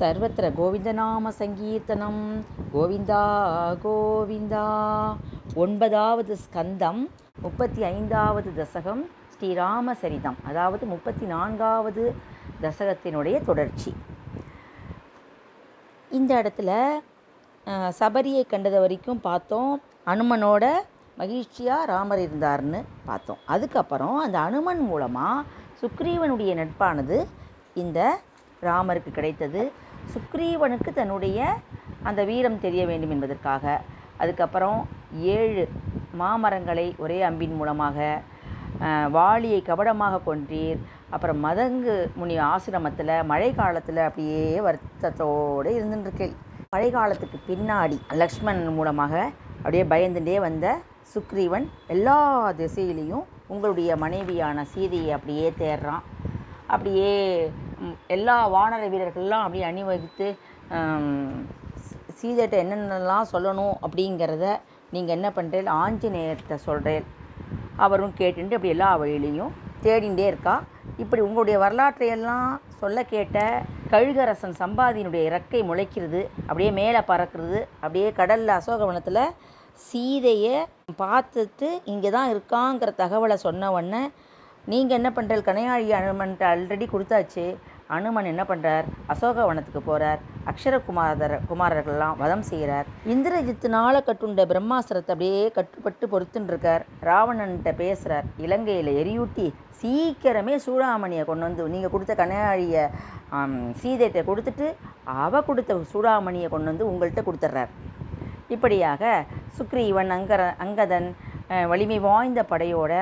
சர்வத்திர கோவிந்தநாம சங்கீர்த்தனம். கோவிந்தா கோவிந்தா. ஒன்பதாவது ஸ்கந்தம் முப்பத்தி ஐந்தாவது தசகம் ஸ்ரீராமசரிதம் அதாவது முப்பத்தி நான்காவது தசகத்தினுடைய தொடர்ச்சி. இந்த இடத்துல சபரியை கண்டது வரைக்கும் பார்த்தோம். அனுமனோட மகிழ்ச்சியாக ராமர் இருந்தார்னு பார்த்தோம். அதுக்கப்புறம் அந்த அனுமன் மூலமாக சுக்ரீவனுடைய நட்பானது இந்த ராமருக்கு கிடைத்தது. சுக்ரீவனுக்கு தன்னுடைய அந்த வீரம் தெரிய வேண்டும் என்பதற்காக. அதுக்கப்புறம் ஏழு மாமரங்களை ஒரே அம்பின் மூலமாக வாளியை கபடமாக கொன்றீர். அப்புறம் மதங்கு முனி ஆசிரமத்தில் மழை காலத்தில் அப்படியே வருத்தத்தோடு இருந்துட்டுருக்கேன் மழை காலத்துக்கு பின்னாடி லக்ஷ்மணன் மூலமாக அப்படியே பயந்துட்டே வந்த சுக்ரீவன் எல்லா திசையிலையும் உங்களுடைய மனைவியான சீதையை அப்படியே தேடுறான் அப்படியே எல்லா வானர வீரர்கள்லாம் அப்படியே அணிவகுத்து சீதைகிட்ட என்னென்னலாம் சொல்லணும் அப்படிங்கிறத நீங்கள் என்ன பண்ணுறேன் ஆஞ்சநேயர்கிட்ட சொல்கிறேன் அவரும் கேட்டுட்டு அப்படி எல்லா வழியிலையும் தேடிண்டே இருக்கா. இப்படி உங்களுடைய வரலாற்றையெல்லாம் சொல்ல கேட்ட கழுகரசன் சம்பாதியினுடைய இறக்கை முளைக்கிறது அப்படியே மேலே பறக்கிறது அப்படியே கடலில் அசோகவனத்தில் சீதையை பார்த்துட்டு இங்கே தான் இருக்காங்கிற தகவலை சொன்ன உடனே நீங்கள் என்ன பண்ணுற கனையாழி அனுமன்கிட்ட ஆல்ரெடி கொடுத்தாச்சு. அனுமன் என்ன பண்ணுறார் அசோகவனத்துக்கு போகிறார் அக்ஷரகுமாரர் குமாரர்கள்லாம் வதம் செய்கிறார். இந்திரஜித்துனால கட்டுண்ட பிரம்மாஸ்திரத்தை அப்படியே கட்டுப்பட்டு பொறுத்துன்னு இருக்கார் ராவணன்கிட்ட பேசுகிறார் இலங்கையில் எரியூட்டி சீக்கிரமே சூடாமணியை கொண்டு வந்து நீங்கள் கொடுத்த கனையாழியை சீதையத்தை கொடுத்துட்டு அவ கொடுத்த சூடாமணியை கொண்டு வந்து உங்கள்கிட்ட கொடுத்துட்றார் இப்படியாக சுக்ரீவன் அங்கர அங்கதன் வலிமை வாய்ந்த படையோட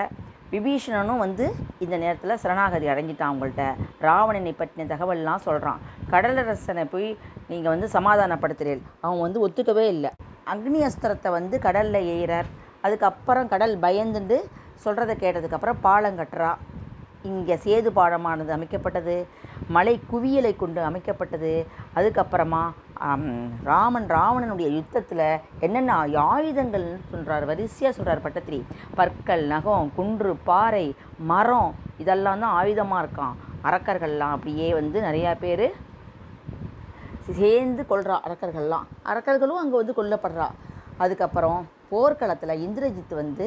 விபீஷணனும் வந்து இந்த நேரத்தில் சரணாகதி அடைஞ்சிட்டான் அவங்கள்ட்ட. ராவணனை பற்றின தகவல்லாம் சொல்கிறான் கடலரசனை போய் நீங்கள் வந்து சமாதானப்படுத்துகிறேன் அவன் வந்து ஒத்துக்கவே இல்லை. அக்னி அஸ்திரத்தை வந்து கடலில் எய்கிறார் அதுக்கப்புறம் கடல் பயந்துண்டு சொல்கிறத கேட்டதுக்கப்புறம் பாலம் கட்டுறா. இங்கே சேது பாலமானது அமைக்கப்பட்டது மலை குவியலை கொண்டு அமைக்கப்பட்டது. அதுக்கப்புறமா ராமன் ராவணனுடைய யுத்தத்தில் என்னென்ன ஆயுதங்கள்னு சொல்கிறார் வரிசையாக சொல்கிறார் பட்டத்திரி. பற்கள் நகம் குன்று பாறை மரம் இதெல்லாம் தான் ஆயுதமாக இருக்கான் அரக்கர்கள்லாம் அப்படியே வந்து நிறையா பேர் சேர்ந்து கொள்கிறா அரக்கர்கள்லாம். அரக்கர்களும் அங்கே வந்து கொல்லப்படுறா. அதுக்கப்புறம் போர்க்களத்தில் இந்திரஜித் வந்து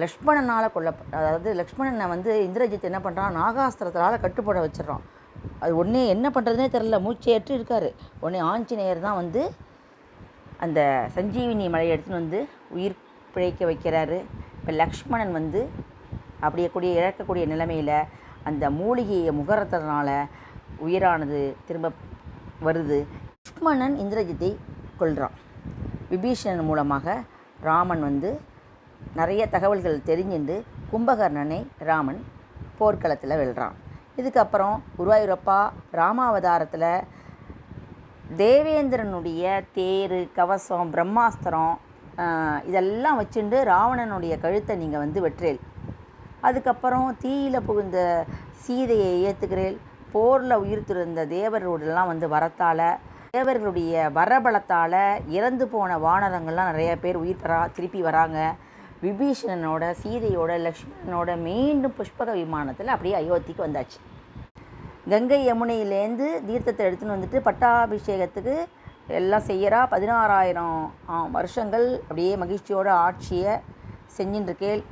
லக்ஷ்மணனால் கொல்ல அதாவது லக்ஷ்மணனை வந்து இந்திரஜித் என்ன பண்ணுறான் நாகாஸ்திரத்தால் கட்டுப்பட வச்சிடறான். அது ஒன்றே என்ன பண்ணுறதுனே தெரில மூச்சையற்று இருக்கார். உடனே ஆஞ்சநேயர் தான் வந்து அந்த சஞ்சீவினி மலையை எடுத்துன்னு வந்து உயிர் பிழைக்க வைக்கிறாரு. இப்போ லக்ஷ்மணன் வந்து அப்படியே கூடிய இழக்கக்கூடிய நிலைமையில் அந்த மூலிகையை முகரத்துறதுனால உயிரானது திரும்ப வருது. லக்ஷ்மணன் இந்திரஜித்தை கொள்கிறான் விபீஷணன் மூலமாக ராமன் வந்து நிறைய தகவல்கள் தெரிஞ்சுண்டு கும்பகர்ணனை ராமன் போர்க்களத்தில் வெல்றான். இதுக்கப்புறம் குருவாயூரப்பா ராமாவதாரத்தில் தேவேந்திரனுடைய தேர் கவசம் பிரம்மாஸ்திரம் ஆஹ், இதெல்லாம் வச்சுண்டு ராவணனுடைய கழுத்தை நீங்கள் வந்து வெற்றேல் அதுக்கப்புறம் தீயில புகுந்த சீதையை ஏற்றுக்கிறேன் போரில் உயிர் துறந்த தேவர்களோடலாம் வந்து வரத்தால் தேவர்களுடைய வரபலத்தால் இறந்து போன வானரங்கள்லாம் நிறைய பேர் உயிர் தரா திருப்பி வராங்க. விபீஷணனோட சீதையோட லக்ஷ்மணனோட மீண்டும் புஷ்பக விமானத்தில் அப்படியே அயோத்திக்கு வந்தாச்சு. கங்கை யமுனையிலேருந்து தீர்த்தத்தை எடுத்துன்னு வந்துட்டு பட்டாபிஷேகத்துக்கு எல்லாம் செய்யறா. பதினாறாயிரம் வருஷங்கள் அப்படியே மகிழ்ச்சியோட ஆட்சியை செஞ்சுட்டுருக்கேள்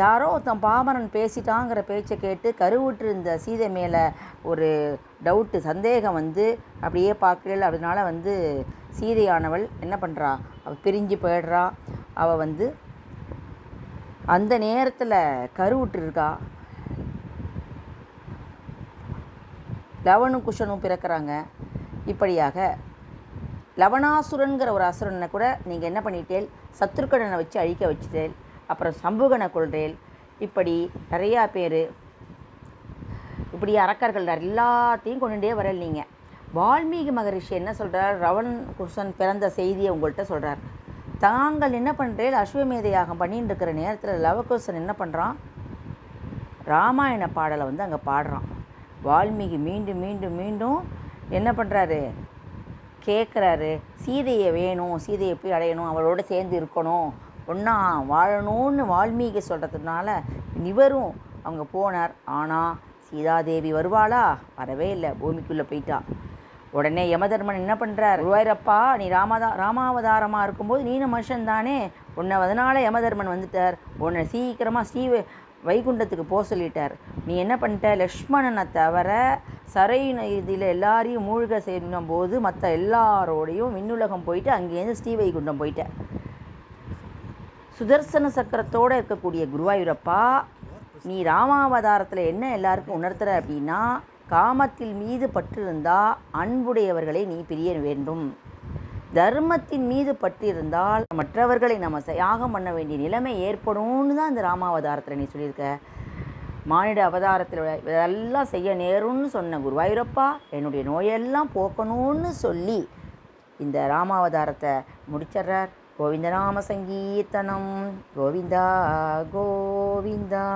யாரோ ஒருத்தன் பாமரன் பேசிட்டாங்கிற பேச்சை கேட்டு கருவுற்று இருந்த சீதை மேலே ஒரு டவுட்டு சந்தேகம் வந்து அப்படியே பார்க்கல அதனால வந்து சீதையானவள் என்ன பண்ணுறா அவள் பிரிஞ்சு போயிடுறா. அவள் வந்து அந்த நேரத்தில் கருவுற்றிருக்கா லவனும் குஷனும் பிறக்கிறாங்க. இப்படியாக லவணாசுரன்கிற ஒரு அசுரனை கூட நீங்கள் என்ன பண்ணிட்டேல்? சத்ருக்கடனை வச்சு அழிக்க வச்சுட்டேல். அப்புறம் சம்புகனை கொள்றேல் இப்படி நிறையா பேர் இப்படி அரக்கர்கள் எல்லாத்தையும் கொண்டுட்டே வரல் நீங்கள் வால்மீகி மகரிஷி என்ன சொல்கிறார் ரவன் குஷன் பிறந்த செய்தியை உங்கள்கிட்ட சொல்கிறார் தாங்கள் என்ன பண்ணுறேன் அஸ்வமேத யாகம் பண்ணிட்டு இருக்கிற நேரத்தில் லவகுஷன் என்ன பண்ணுறான் ராமாயண பாடலை வந்து அங்கே பாடுறான். வால்மீகி மீண்டும் மீண்டும் மீண்டும் என்ன பண்ணுறாரு கேட்குறாரு சீதையை வேணும் சீதையை போய் அடையணும் அவளோட சேர்ந்து இருக்கணும். ஒன்றா வாழணும்னு வால்மீகி சொல்கிறதுனால இவரும் அவங்க போனார். ஆனால் சீதாதேவி வருவாளா? வரவே இல்லை. பூமிக்குள்ளே போயிட்டா. உடனே யமதர்மன் என்ன பண்ணுறார் குருவாயூரப்பா நீ ராமதா ராமாவதாரமாக இருக்கும்போது நீன மனுஷன் தானே. உன்னை அதனால யமதர்மன் வந்துட்டார். உன்னை சீக்கிரமாக ஸ்ரீ வைகுண்டத்துக்கு போக சொல்லிட்டார். நீ என்ன பண்ணிட்ட? லக்ஷ்மணனை தவிர சரை இதில் எல்லாரையும் மூழ்க செய்யும் போது மற்ற எல்லாரோடையும் விண்ணுலகம் போயிட்டு அங்கேருந்து ஸ்ரீ வைகுண்டம் போயிட்ட. சுதர்சன சக்கரத்தோடு இருக்கக்கூடிய குருவாயூரப்பா நீ ராமாவதாரத்தில் என்ன எல்லாருக்கும் உணர்த்துற அப்படின்னா காமத்தில் மீது பற்றிருந்தால் அன்புடையவர்களை நீ பிரிய வேண்டும். தர்மத்தின் மீது பற்றிருந்தால் மற்றவர்களை நம்ம யாகம் பண்ண வேண்டிய நிலைமை ஏற்படும்னு தான் இந்த ராமாவதாரத்தில் நீ சொல்லியிருக்க. மானிட அவதாரத்தில் இதெல்லாம் செய்ய நேரும்னு சொன்ன குருவாயூரப்பா என்னுடைய நோயெல்லாம் போக்கணும்னு சொல்லி இந்த ராமாவதாரத்தை முடிச்சிடுறார். கோவிந்தநாம சங்கீர்த்தனம் கோவிந்தா கோவிந்தா.